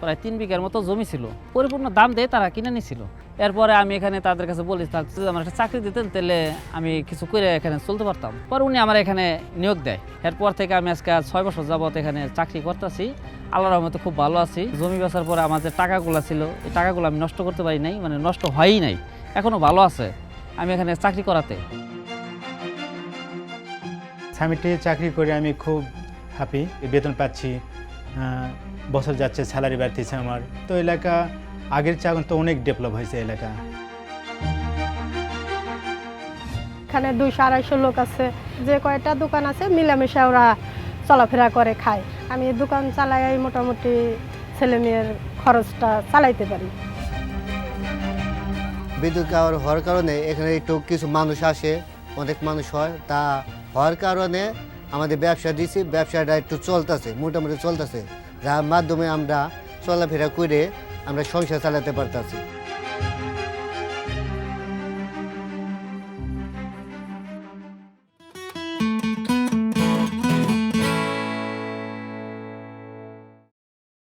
প্রায় তিন বিঘার মতো জমি ছিল। পরিপূর্ণ দাম দিয়ে তারা কিনে নিছিল। এরপরে আমি এখানে তাদের কাছে বলি যদি আমার একটা চাকরি দিতেন, তাহলে আমি কিছু করে এখানে চলতে পারতাম। পরে উনি আমার এখানে নিয়োগ দেয়। এরপর থেকে আমি আজকে আজ ছয় বছর যাবত এখানে চাকরি করতেছি। আল্লাহর রহমতে খুব ভালো আছি। জমি বেচার পরে আমার যে টাকাগুলো ছিল, এই টাকাগুলো আমি নষ্ট করতে পারি নাই মানে নষ্ট হয়ই নাই। এখনও ভালো আছে। আমি এখানে চাকরি করাতে। স্বামীটি চাকরি করে আমি খুব হ্যাপি বেতন পাচ্ছি বছর যাচ্ছে স্যালারি বাড়তেছে আমার। তো এলাকা আগের চা তো অনেক ডেভেলপ হয়েছে এলাকা। এখানে দুইশো আড়াইশো লোক আছে। যে কয়টা দোকান আছে মিলামিশা ওরা চলাফেরা করে খায়। আমি দোকান চালাই মোটামুটি ছেলে মেয়ের খরচটা চালাইতে পারি। বিদ্যুৎ হওয়ার কারণে এখানে একটু কিছু মানুষ আসে অনেক মানুষ হয় তা হওয়ার কারণে আমাদের ব্যবসা দিছি, ব্যবসাটা একটু চলতেছে, মোটামুটি চলতেছে। যার মাধ্যমে আমরা চলাফেরা করে আমরা সংসার চালাতে পারতেছি।